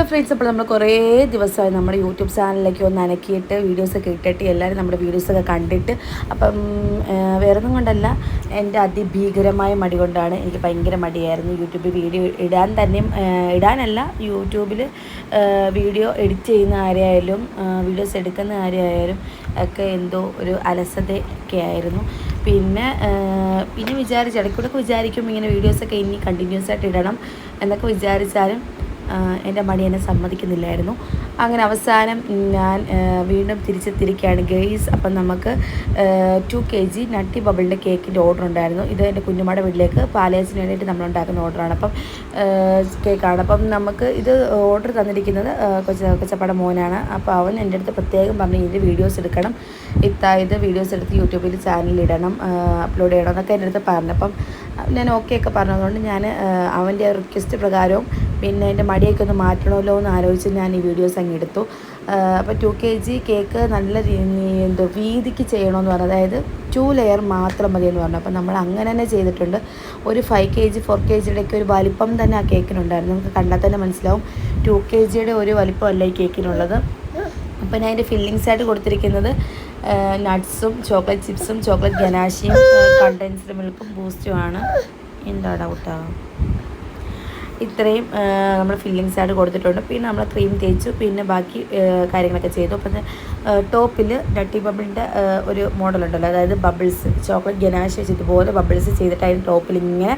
Hello friends അപ്പോൾ നമ്മൾ കുറേ ദിവസമായി നമ്മുടെ യൂട്യൂബ് ചാനലിലേക്ക് ഒന്ന് അനക്കിയിട്ട് വീഡിയോസൊക്കെ ഇട്ടിട്ട് എല്ലാവരും നമ്മുടെ വീഡിയോസൊക്കെ കണ്ടിട്ട് അപ്പം വേറെ ഒന്നും കൊണ്ടല്ല എന്റെ അതിഭീകരമായ മടി കൊണ്ടാണ് എനിക്ക് ഭയങ്കര മടിയായിരുന്നു യൂട്യൂബിൽ വീഡിയോ ഇടാൻ തന്നെയും ഇടാനല്ല യൂട്യൂബിൽ വീഡിയോ എഡിറ്റ് ചെയ്യുന്ന ആരെയായാലും വീഡിയോസ് എടുക്കുന്ന ആരെയായാലും ഒക്കെ എന്തോ ഒരു അലസതയൊക്കെ ആയിരുന്നു പിന്നെ പിന്നെ വിചാരിച്ച് ഇടയ്ക്കൂടെ വിചാരിക്കും ഇങ്ങനെ വീഡിയോസൊക്കെ ഇനി കണ്ടിന്യൂസ് ആയിട്ട് ഇടണം എന്നൊക്കെ വിചാരിച്ചാലും എന്റെ മണി എന്നെ സമ്മതിക്കുന്നില്ലായിരുന്നു. അങ്ങനെ അവസാനം ഞാൻ വീണ്ടും തിരിച്ചെത്തിരിക്കുകയാണ് ഗെയ്സ് അപ്പം നമുക്ക് ടു കെ ജി നട്ടി ബബിളിന്റെ കേക്കിന്റെ ഓർഡർ ഉണ്ടായിരുന്നു. ഇത് എന്റെ കുഞ്ഞുമാടെ വീട്ടിലേക്ക് പാലേസിന് വേണ്ടിയിട്ട് നമ്മൾ ഉണ്ടാക്കുന്ന ഓർഡറാണ് അപ്പം കേക്കാണ് അപ്പം നമുക്ക് ഇത് ഓർഡർ തന്നിരിക്കുന്നത് കൊച്ച കൊച്ചപ്പാടെ മോനാണ്. അപ്പോൾ അവൻ എന്റെ അടുത്ത് പ്രത്യേകം പറഞ്ഞു ഇതിന്റെ വീഡിയോസ് എടുക്കണം. ഇത്ത ഇത് വീഡിയോസ് എടുത്ത് യൂട്യൂബിൽ ചാനലിൽ ഇടണം. അപ്ലോഡ് ചെയ്യണം എന്നൊക്കെ എന്റെ അടുത്ത് പറഞ്ഞു അപ്പം ഞാൻ ഓക്കെ ഒക്കെ പറഞ്ഞതുകൊണ്ട് ഞാൻ അവന്റെ റിക്വസ്റ്റ് പ്രകാരവും പിന്നെ എന്റെ മടിയൊക്കെ ഒന്ന് മാറ്റണമല്ലോ എന്ന് ആലോചിച്ച് ഞാൻ ഈ വീഡിയോസ് അങ്ങ് എടുത്തു. അപ്പോൾ ടു കെ ജി കേക്ക് നല്ല എന്തോ വീതിക്ക് ചെയ്യണമെന്ന് പറഞ്ഞു അതായത് ടു ലെയർ മാത്രം മതി എന്ന് പറഞ്ഞു. അപ്പോൾ നമ്മൾ അങ്ങനെ തന്നെ ചെയ്തിട്ടുണ്ട്. ഒരു five K G four K ജിയുടെയൊക്കെ ഒരു വലിപ്പം തന്നെ ആ കേക്കിനുണ്ടായിരുന്നു നമുക്ക് കണ്ടാൽ തന്നെ മനസ്സിലാവും. ടു കെ ജിയുടെ ഒരു വലിപ്പമല്ല ഈ കേക്കിനുള്ളത് അപ്പോൾ ഞാൻ അതിന്റെ ഫില്ലിങ്സ് ആയിട്ട് കൊടുത്തിരിക്കുന്നത് നട്ട്സും ചോക്ലേറ്റ് ചിപ്സും ചോക്ലേറ്റ് ഗനാശിയും കണ്ടൻസ്ഡ് മിൽക്കും ബൂസ്റ്റുമാണ് എന്താ ഡൗട്ടാ ഇത്രയും നമ്മൾ ഫില്ലിങ്സ് ആയിട്ട് കൊടുത്തിട്ടുണ്ട്. പിന്നെ നമ്മൾ ക്രീം തേച്ചു പിന്നെ ബാക്കി കാര്യങ്ങളൊക്കെ ചെയ്തു. അപ്പം ടോപ്പിൽ ഡട്ടി ബബിളിന്റെ ഒരു മോഡലുണ്ടല്ലോ അതായത് ബബിൾസ് ചോക്ലേറ്റ് ഗനാശ ഇതുപോലെ ബബിൾസ് ചെയ്തിട്ട് അതിന് ടോപ്പിൽ ഇങ്ങനെ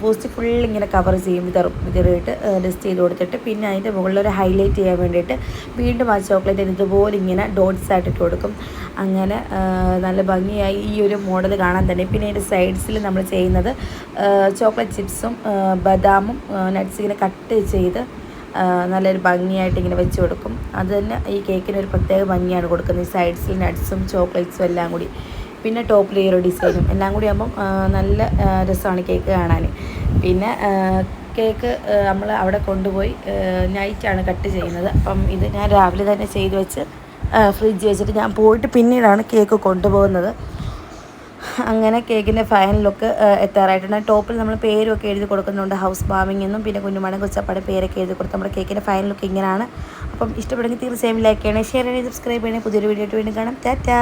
പോസ്റ്റ് ഫുൾ ഇങ്ങനെ കവർ ചെയ്യും. വിതറും വിതറിയിട്ട് ഡസ്റ്റ് ചെയ്ത് കൊടുത്തിട്ട് പിന്നെ അതിന്റെ മുകളിൽ ഒരു ഹൈലൈറ്റ് ചെയ്യാൻ വേണ്ടിയിട്ട് വീണ്ടും ആ ചോക്ലേറ്റ് ഇതുപോലെ ഇങ്ങനെ ഡോട്ട്സ് ആയിട്ടിട്ട് കൊടുക്കും. അങ്ങനെ നല്ല ഭംഗിയായി ഈ ഒരു മോഡൽ കാണാൻ തന്നെ. പിന്നെ അതിന്റെ സൈഡ്സിൽ നമ്മൾ ചെയ്യുന്നത് ചോക്ലേറ്റ് ചിപ്സും ബദാമും നട്ട്സ് ഇങ്ങനെ കട്ട് ചെയ്ത് നല്ലൊരു ഭംഗിയായിട്ട് ഇങ്ങനെ വെച്ച് കൊടുക്കും. അത് തന്നെ ഈ കേക്കിന് ഒരു പ്രത്യേക ഭംഗിയാണ് കൊടുക്കുന്നത്. ഈ സൈഡ്സിൽ നട്ട്സും ചോക്ലേറ്റ്സും എല്ലാം കൂടി. പിന്നെ ടോപ്പ് ലെയർ ഡിസൈനും എല്ലാം കൂടി ആകുമ്പം നല്ല രസമാണ് കേക്ക് കാണാൻ. പിന്നെ കേക്ക് നമ്മൾ അവിടെ കൊണ്ടുപോയി നൈറ്റാണ് കട്ട് ചെയ്യുന്നത്. അപ്പം ഇത് ഞാൻ രാവിലെ തന്നെ ചെയ്ത് വെച്ച് ഫ്രിഡ്ജ് വെച്ചിട്ട് ഞാൻ പോയിട്ട് പിന്നീടാണ് കേക്ക് കൊണ്ടുപോകുന്നത്. അങ്ങനെ കേക്കിന്റെ ഫൈനൽ ലുക്ക് എത്താറായിട്ടുണ്ട്. ടോപ്പിൽ നമ്മൾ പേരൊക്കെ എഴുതി കൊടുക്കുന്നുണ്ട്. ഹൗസ് വാമിംഗ് എന്നും പിന്നെ കുഞ്ഞുമാടൻ കൊച്ചപ്പാടെ പേരൊക്കെ എഴുതി കൊടുത്ത് നമ്മുടെ കേക്കിന്റെ ഫൈനൽ ലുക്ക് ഇങ്ങനെയാണ് അപ്പം ഇഷ്ടപ്പെടുമെങ്കിൽ തീർച്ചയായും ലൈക്ക് ചെയ്യണേ ഷെയർ ചെയ്യണേ സബ്സ്ക്രൈബ് ചെയ്യണേ. പുതിയൊരു വീഡിയോ ആയിട്ട് വീണ്ടും കാണാം. ടാറ്റാ!